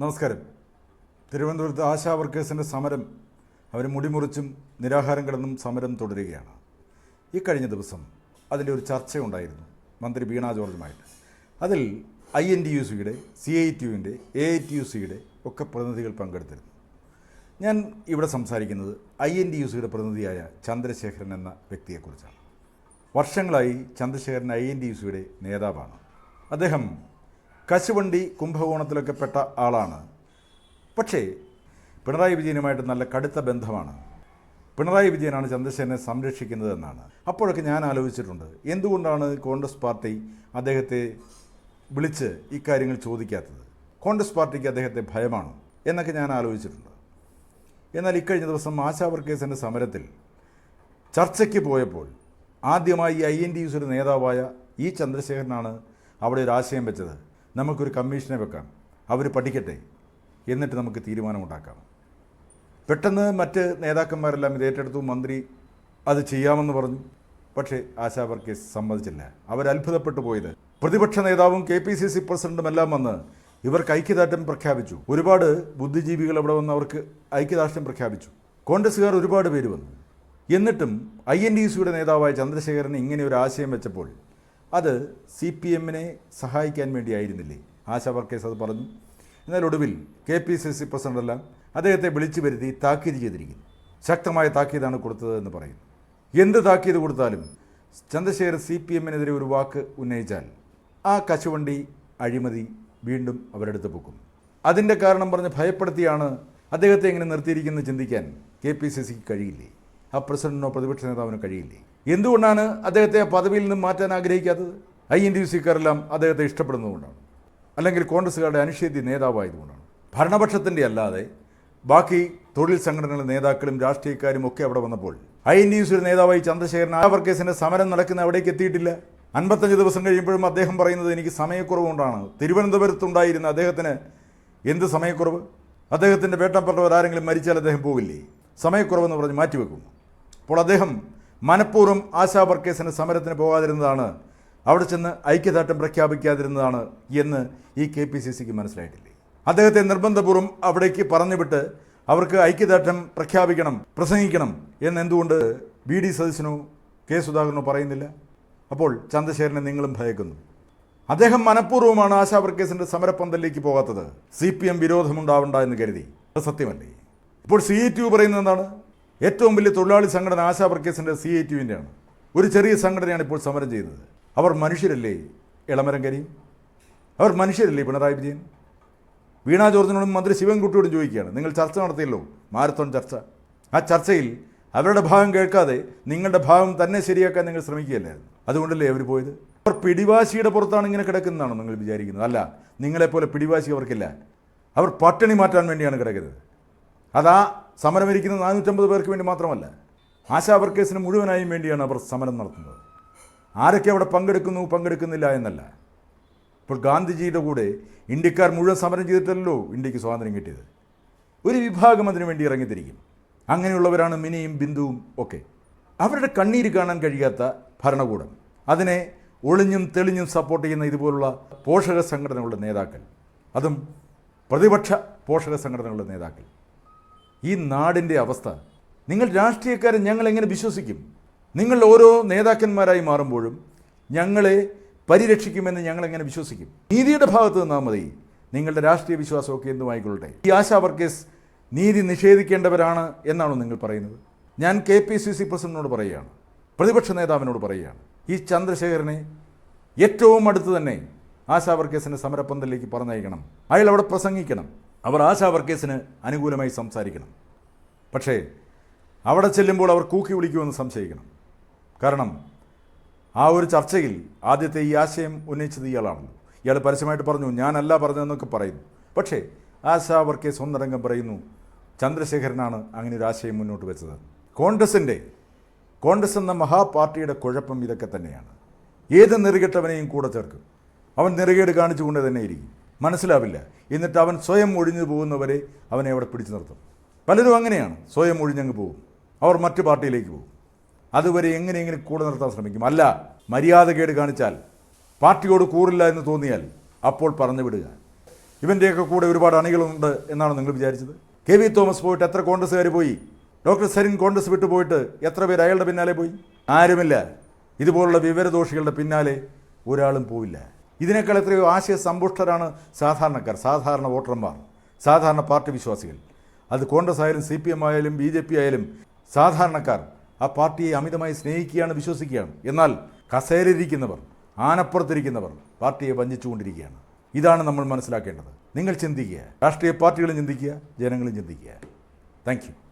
നമസ്കാരം. തിരുവനന്തപുരത്ത് ആശാ വർക്കേഴ്സിന്റെ സമരം അവർ മുടിമുറിച്ചും നിരാഹാരം കിടന്നും സമരം തുടരുകയാണ്. ഈ കഴിഞ്ഞ ദിവസം അതിന്റെ ഒരു ചർച്ചയുണ്ടായിരുന്നു മന്ത്രി വീണ ജോർജുമായിട്ട് അതിൽ ഐ എൻ ടി യു സിയുടെ സി ഐ ടി യുവിന്റെ എ ഐ ടി യു സിയുടെ ഒക്കെ പ്രതിനിധികൾ പങ്കെടുത്തിരുന്നു. ഞാൻ ഇവിടെ സംസാരിക്കുന്നത് ഐ എൻ ടി യു സിയുടെ പ്രതിനിധിയായ ചന്ദ്രശേഖരൻ എന്ന വ്യക്തിയെക്കുറിച്ചാണ്. വർഷങ്ങളായി Chandrasekharan I N T U സിയുടെ നേതാവാണ്. അദ്ദേഹം കശുവണ്ടി കുംഭകോണത്തിലൊക്കെ പെട്ട ആളാണ്. പക്ഷേ പിണറായി വിജയനുമായിട്ട് നല്ല കടുത്ത ബന്ധമാണ്. പിണറായി വിജയനാണ് ചന്ദ്രശേഖരനെ സംരക്ഷിക്കുന്നതെന്നാണ്. അപ്പോഴൊക്കെ ഞാൻ ആലോചിച്ചിട്ടുണ്ട് എന്തുകൊണ്ടാണ് കോൺഗ്രസ് പാർട്ടി അദ്ദേഹത്തെ വിളിച്ച് ഇക്കാര്യങ്ങൾ ചോദിക്കാത്തത്? കോൺഗ്രസ് പാർട്ടിക്ക് അദ്ദേഹത്തെ ഭയമാണ് എന്നൊക്കെ ഞാൻ ആലോചിച്ചിട്ടുണ്ട്. എന്നാൽ ഇക്കഴിഞ്ഞ ദിവസം ആശാ സമരത്തിൽ ചർച്ചയ്ക്ക് പോയപ്പോൾ ആദ്യമായി ഐ എൻ ഡി യുസിയുടെ നേതാവായ ഈ ചന്ദ്രശേഖരനാണ് അവിടെ ഒരു ആശയം വെച്ചത്. നമുക്കൊരു കമ്മീഷനെ വെക്കാം. അവർ പഠിക്കട്ടെ. എന്നിട്ട് നമുക്ക് തീരുമാനമുണ്ടാക്കാം. പെട്ടെന്ന് മറ്റ് നേതാക്കന്മാരെല്ലാം ഇത് ഏറ്റെടുത്തു. മന്ത്രി അത് ചെയ്യാമെന്ന് പറഞ്ഞു. പക്ഷേ ആശാ വർക്കേഴ്സ് സമ്മതിച്ചില്ല. അവർ അത്ഭുതപ്പെട്ടു പോയത്. പ്രതിപക്ഷ നേതാവും കെ പി സി സി പ്രസിഡന്റും എല്ലാം വന്ന് ഇവർക്ക് ഐക്യദാർഢ്യം പ്രഖ്യാപിച്ചു. ഒരുപാട് ബുദ്ധിജീവികൾ അവിടെ വന്ന് അവർക്ക് ഐക്യദാർഢ്യം പ്രഖ്യാപിച്ചു. കോൺഗ്രസ്സുകാർ ഒരുപാട് പേര് വന്നു. എന്നിട്ടും ഐ എൻ ഡി സിയുടെ നേതാവായ ചന്ദ്രശേഖരൻ ഇങ്ങനെ ഒരു ആശയം വെച്ചപ്പോൾ അത് സി പി എമ്മിനെ സഹായിക്കാൻ വേണ്ടിയായിരുന്നില്ലേ? ആശാ വർക്കേഴ്സ് അത് പറഞ്ഞു. എന്നാൽ ഒടുവിൽ കെ പി സി സി പ്രസിഡന്റെല്ലാം അദ്ദേഹത്തെ വിളിച്ചു വരുത്തി താക്കീത് ചെയ്തിരിക്കുന്നു. ശക്തമായ താക്കീതാണ് കൊടുത്തത് എന്ന് പറയുന്നു. എന്ത് താക്കീത് കൊടുത്താലും ചന്ദ്രശേഖരൻ സി പി എമ്മിനെതിരെ ഒരു വാക്ക് ഉന്നയിച്ചാൽ ആ കശുവണ്ടി അഴിമതി വീണ്ടും അവരെടുത്ത് പൊക്കും. അതിന്റെ കാരണം പറഞ്ഞ് ഭയപ്പെടുത്തിയാണ് അദ്ദേഹത്തെ എങ്ങനെ നിർത്തിയിരിക്കുന്നത് ചിന്തിക്കാൻ കെ പി സി സിക്ക് കഴിയില്ലേ? ആ പ്രസിഡന്റിനോ പ്രതിപക്ഷ നേതാവിനോ കഴിയില്ലേ? എന്തുകൊണ്ടാണ് അദ്ദേഹത്തെ പദവിയിൽ നിന്ന് മാറ്റാൻ ആഗ്രഹിക്കാത്തത്? ഐ എൻ ഡി സിക്കാരെല്ലാം അദ്ദേഹത്തെ ഇഷ്ടപ്പെടുന്നതുകൊണ്ടാണ്. അല്ലെങ്കിൽ കോൺഗ്രസ്സുകാരുടെ അനിഷേധ്യ നേതാവായതുകൊണ്ടാണ്. ഭരണപക്ഷത്തിന്റെ അല്ലാതെ ബാക്കി തൊഴിൽ സംഘടനകളുടെ നേതാക്കളും രാഷ്ട്രീയക്കാരും ഒക്കെ അവിടെ വന്നപ്പോൾ ഐ എൻ ഡി യുസിയുടെ നേതാവായി ചന്ദ്രശേഖരൻ ആ വർക്കേഴ്സിന്റെ സമരം നടക്കുന്ന അവിടേക്ക് എത്തിയിട്ടില്ല. അൻപത്തഞ്ച് ദിവസം കഴിയുമ്പോഴും അദ്ദേഹം പറയുന്നത് എനിക്ക് സമയക്കുറവുകൊണ്ടാണ്. തിരുവനന്തപുരത്തുണ്ടായിരുന്ന അദ്ദേഹത്തിന് എന്ത് സമയക്കുറവ്? അദ്ദേഹത്തിന്റെ വേട്ടപ്പെട്ടവർ ആരെങ്കിലും മരിച്ചാൽ അദ്ദേഹം പോകില്ലേ സമയക്കുറവെന്ന് പറഞ്ഞ് മാറ്റിവെക്കുന്നു. അപ്പോൾ അദ്ദേഹം മനഃപൂർവം ആശാ വർക്കേഴ്സിന് സമരത്തിന് പോകാതിരുന്നതാണ് അവിടെ ചെന്ന് ഐക്യദാർഢ്യം പ്രഖ്യാപിക്കാതിരുന്നതാണ് എന്ന് ഈ കെ പി സി സിക്ക് മനസ്സിലായിട്ടില്ലേ? അദ്ദേഹത്തെ നിർബന്ധപൂർവം അവിടേക്ക് പറഞ്ഞുവിട്ട് അവർക്ക് ഐക്യദാർഢ്യം പ്രഖ്യാപിക്കണം പ്രസംഗിക്കണം എന്ന് എന്തുകൊണ്ട് ബി ഡി സതീശനോ കെ സുധാകരനോ പറയുന്നില്ല? അപ്പോൾ ചന്ദ്രശേഖരനെ നിങ്ങളും ഭയക്കുന്നു. അദ്ദേഹം മനഃപൂർവമാണ് ആശാ വർക്കേഴ്സിന്റെ സമരപ്പന്തലിലേക്ക് പോകാത്തത്. സി പി എം വിരോധമുണ്ടാവണ്ട എന്ന് കരുതി. അത് സത്യമല്ലേ? ഇപ്പോൾ സി ടി യു പറയുന്നത് എന്താണ്? ഏറ്റവും വലിയ തൊഴിലാളി സംഘടന ആശാ വർക്കേഴ്സിന്റെ സി ഐ ടി വിന്റെയാണ് ഒരു ചെറിയ സംഘടനയാണ് ഇപ്പോൾ സമരം ചെയ്യുന്നത് അവർ മനുഷ്യരല്ലേ ഇളമരം അവർ മനുഷ്യരല്ലേ പിണറായി വിജയൻ? വീണ ജോർജിനോടും മന്ത്രി ശിവൻകുട്ടിയോടും ചോദിക്കുകയാണ്. നിങ്ങൾ ചർച്ച നടത്തിയല്ലോ മാരത്തോൺ ചർച്ച. ആ ചർച്ചയിൽ അവരുടെ ഭാഗം കേൾക്കാതെ നിങ്ങളുടെ ഭാഗം തന്നെ ശരിയാക്കാൻ നിങ്ങൾ ശ്രമിക്കുകയല്ലായിരുന്നു. അതുകൊണ്ടല്ലേ അവർ പോയത്? അവർ പിടിവാശിയുടെ പുറത്താണ് ഇങ്ങനെ കിടക്കുന്നതാണോ നിങ്ങൾ വിചാരിക്കുന്നത്? അല്ല നിങ്ങളെപ്പോലെ പിടിവാശി അവർക്കില്ല. അവർ പട്ടിണി മാറ്റാൻ വേണ്ടിയാണ് കിടക്കുന്നത്. അതാ സമരമിരിക്കുന്ന നാനൂറ്റമ്പത് പേർക്ക് വേണ്ടി മാത്രമല്ല ആശാ വർക്കേഴ്സിന് മുഴുവനായും വേണ്ടിയാണ് അവർ സമരം നടത്തുന്നത്. ആരൊക്കെ അവിടെ പങ്കെടുക്കുന്നു പങ്കെടുക്കുന്നില്ല എന്നല്ല. ഇപ്പോൾ ഗാന്ധിജിയുടെ കൂടെ ഇന്ത്യക്കാർ മുഴുവൻ സമരം ചെയ്തിട്ടല്ലോ ഇന്ത്യയ്ക്ക് സ്വാതന്ത്ര്യം കിട്ടിയത്. ഒരു വിഭാഗം അതിനു വേണ്ടി ഇറങ്ങിത്തിരിക്കും. അങ്ങനെയുള്ളവരാണ് മിനിയും ബിന്ദുവും ഒക്കെ. അവരുടെ കണ്ണീര് കാണാൻ കഴിയാത്ത ഭരണകൂടം. അതിനെ ഒളിഞ്ഞും തെളിഞ്ഞും സപ്പോർട്ട് ചെയ്യുന്ന ഇതുപോലുള്ള പോഷക സംഘടനകളുടെ നേതാക്കൾ. അതും പ്രതിപക്ഷ പോഷക സംഘടനകളുടെ നേതാക്കൾ. ഈ നാടിന്റെ അവസ്ഥ. നിങ്ങൾ രാഷ്ട്രീയക്കാരെ ഞങ്ങൾ എങ്ങനെ വിശ്വസിക്കും? നിങ്ങൾ ഓരോ നേതാക്കന്മാരായി മാറുമ്പോഴും ഞങ്ങളെ പരിരക്ഷിക്കുമെന്ന് ഞങ്ങൾ എങ്ങനെ വിശ്വസിക്കും? നീതിയുടെ ഭാഗത്ത് നിന്നാൽ മതി. നിങ്ങളുടെ രാഷ്ട്രീയ വിശ്വാസമൊക്കെ എന്തുമായിക്കൊള്ളട്ടെ ഈ ആശാ വർക്കേഴ്സ് നീതി നിഷേധിക്കേണ്ടവരാണ് എന്നാണോ നിങ്ങൾ പറയുന്നത്. ഞാൻ കെ പി സി സി പ്രസിഡന്റിനോട് പറയുകയാണ്. പ്രതിപക്ഷ നേതാവിനോട് പറയുകയാണ്. ഈ ചന്ദ്രശേഖരനെ ഏറ്റവും അടുത്ത് തന്നെ ആശാ വർക്കേഴ്സിന്റെ സമരപ്പന്തലിലേക്ക് പറഞ്ഞയക്കണം. അയാൾ അവിടെ പ്രസംഗിക്കണം. അവർ ആശാ വർക്കേഴ്സിന് അനുകൂലമായി സംസാരിക്കണം. പക്ഷേ അവിടെ ചെല്ലുമ്പോൾ അവർ കൂക്കി വിളിക്കുമെന്ന് സംശയിക്കണം. കാരണം ആ ഒരു ചർച്ചയിൽ ആദ്യത്തെ ഈ ആശയം ഉന്നയിച്ചത് ഇയാളാണല്ലോ. ഇയാൾ പരസ്യമായിട്ട് പറഞ്ഞു ഞാനല്ല പറഞ്ഞതെന്നൊക്കെ പറയുന്നു. പക്ഷേ ആശാ വർക്കേഴ്സ് ഒന്നടങ്കം പറയുന്നു ചന്ദ്രശേഖരനാണ് അങ്ങനെ ഒരു ആശയം മുന്നോട്ട് വെച്ചത്. കോൺഗ്രസിന്റെ കോൺഗ്രസ് എന്ന മഹാപാർട്ടിയുടെ കുഴപ്പം ഇതൊക്കെ തന്നെയാണ്. ഏത് നെറുകെട്ടവനെയും കൂടെ ചേർക്കും. അവൻ നെറുകേട് കാണിച്ചുകൊണ്ട് തന്നെ ഇരിക്കും. മനസ്സിലാവില്ല. എന്നിട്ട് അവൻ സ്വയം ഒഴിഞ്ഞു പോകുന്നവരെ അവനെ അവിടെ പിടിച്ചു നിർത്തും. പലരും അങ്ങനെയാണ്. സ്വയം ഒഴിഞ്ഞങ്ങ് പോകും. അവർ മറ്റു പാർട്ടിയിലേക്ക് പോകും. അതുവരെ എങ്ങനെയെങ്കിലും കൂടെ നിർത്താൻ ശ്രമിക്കും. അല്ല മര്യാദകേട് കാണിച്ചാൽ പാർട്ടിയോട് കൂറില്ല എന്ന് തോന്നിയാൽ അപ്പോൾ പറഞ്ഞു വിടുക. ഇവന്റെയൊക്കെ കൂടെ ഒരുപാട് അണികളുണ്ട് എന്നാണ് നിങ്ങൾ വിചാരിച്ചത്? കെ വി തോമസ് പോയിട്ട് എത്ര കോൺഗ്രസ്സുകാർ പോയി? ഡോക്ടർ സരിൻ കോൺഗ്രസ് വിട്ടു പോയിട്ട് എത്ര പേര് അയാളുടെ പിന്നാലെ പോയി? ആരുമില്ല. ഇതുപോലുള്ള വിവരദോഷികളുടെ പിന്നാലെ ഒരാളും പോവില്ല. ഇതിനേക്കാൾ എത്രയോ ആശയ സമ്പുഷ്ടരാണ് സാധാരണക്കാർ സാധാരണ വോട്ടർമാർ സാധാരണ പാർട്ടി വിശ്വാസികൾ. അത് കോൺഗ്രസ് ആയാലും സി പി എം ആയാലും ബി ജെ പി ആയാലും സാധാരണക്കാർ ആ പാർട്ടിയെ അമിതമായി സ്നേഹിക്കുകയാണ് വിശ്വസിക്കുകയാണ്. എന്നാൽ കസേരയിരിക്കുന്നവർ ആനപ്പുറത്തിരിക്കുന്നവർ പാർട്ടിയെ വഞ്ചിച്ചുകൊണ്ടിരിക്കുകയാണ്. ഇതാണ് നമ്മൾ മനസ്സിലാക്കേണ്ടത്. നിങ്ങൾ ചിന്തിക്കുക. രാഷ്ട്രീയ പാർട്ടികളും ചിന്തിക്കുക ജനങ്ങളും ചിന്തിക്കുക. താങ്ക്